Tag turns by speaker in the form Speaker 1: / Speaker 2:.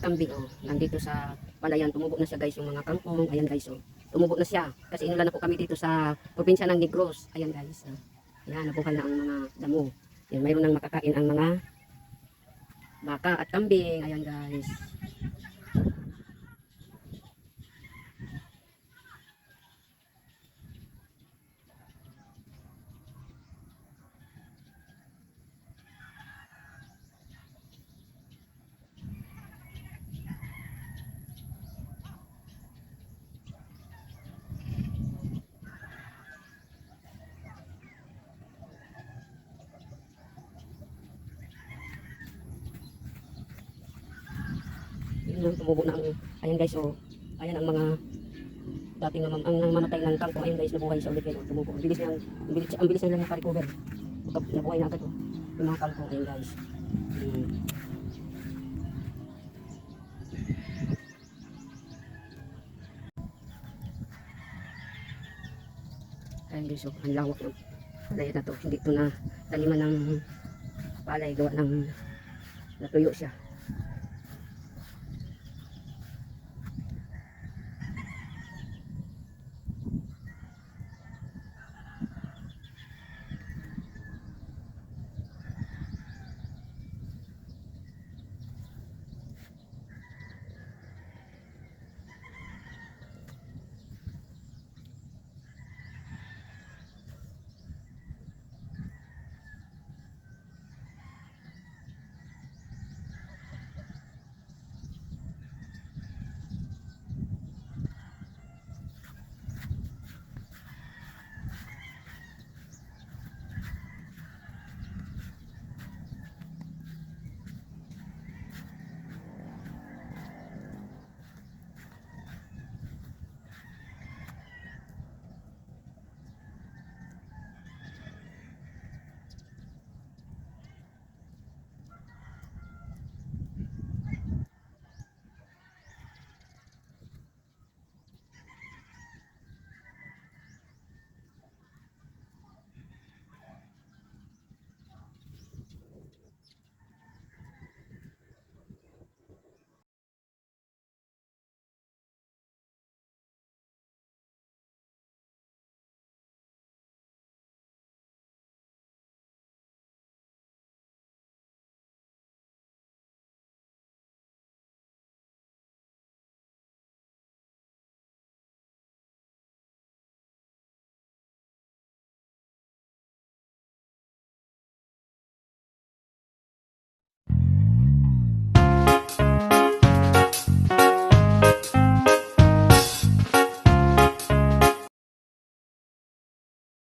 Speaker 1: kambing oh. Nandito sa palayan, tumubo na siya guys yung mga kangkong. Ayan guys oh. Tumubo na siya. Kasi inulan na po kami dito sa probinsya ng Negros. Ayan guys. Oh. Ayan, nabuhay na ang mga damo. Yan, mayroon nang makakain ang mga baka at kambing. Ayan guys. Yun tumubo na ang, ayan guys, oh, ayan ang mga dating namang, ang namatay ng kangkong, ayan guys, nabuhay siya ulit kayo, tumubo. Ang bilis niyang, ang bilis, ang bilis nilang nakarecover. Nabuhay na agad, oh, yung mga kangkong, ayan guys. Hmm. Ayan guys, oh, ang lawak ng palay na to. Hindi ito na taniman ng palay, gawa ng natuyo siya.